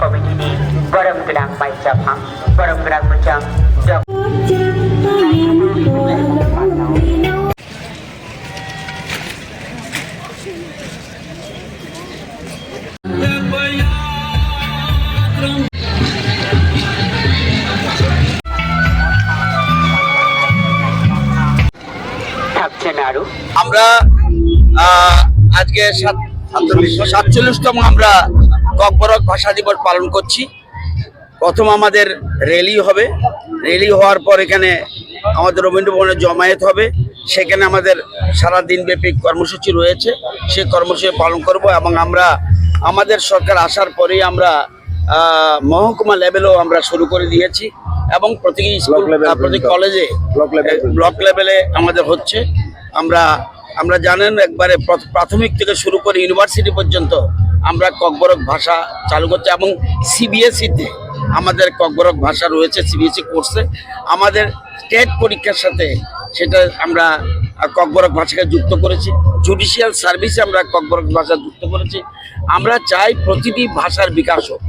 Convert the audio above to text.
Committee নে গরম গ্রাম মাইচা Pham গরম গ্রাম মুচাম আমরা আজকে সাতচল্লিশতম আমরা ককবরক ভাষা দিবস পালন করছি। প্রথম আমাদের র্যালি হবে। র্যালি হওয়ার পর এখানে আমাদের রবীন্দ্রভবনে জমায়েত হবে। সেখানে আমাদের সারা দিনব্যাপী কর্মসূচি রয়েছে। সেই কর্মসূচি পালন করব এবং আমরা আমাদের সরকার আসার পরেই আমরা মহকুমা লেভেলেও আমরা শুরু করে দিয়েছি এবং প্রতি স্কুল প্রতি কলেজে ব্লক লেভেলে আমাদের হচ্ছে। আমরা আমরা জানেন একবারে প্র- প্রাথমিক থেকে শুরু করে ইউনিভার্সিটি পর্যন্ত আমরা ককবরক ভাষা চালু করছি এবং সিবিএসইতে আমাদের ককবরক ভাষা রয়েছে সিবিএসই কোর্সে আমাদের স্টেট পরীক্ষার সাথে সেটা আমরা ককবরক ভাষাকে যুক্ত করেছি। জুডিশিয়াল সার্ভিসে আমরা ককবরক ভাষা যুক্ত করেছি। আমরা চাই প্রতিটি ভাষার বিকাশ হোক।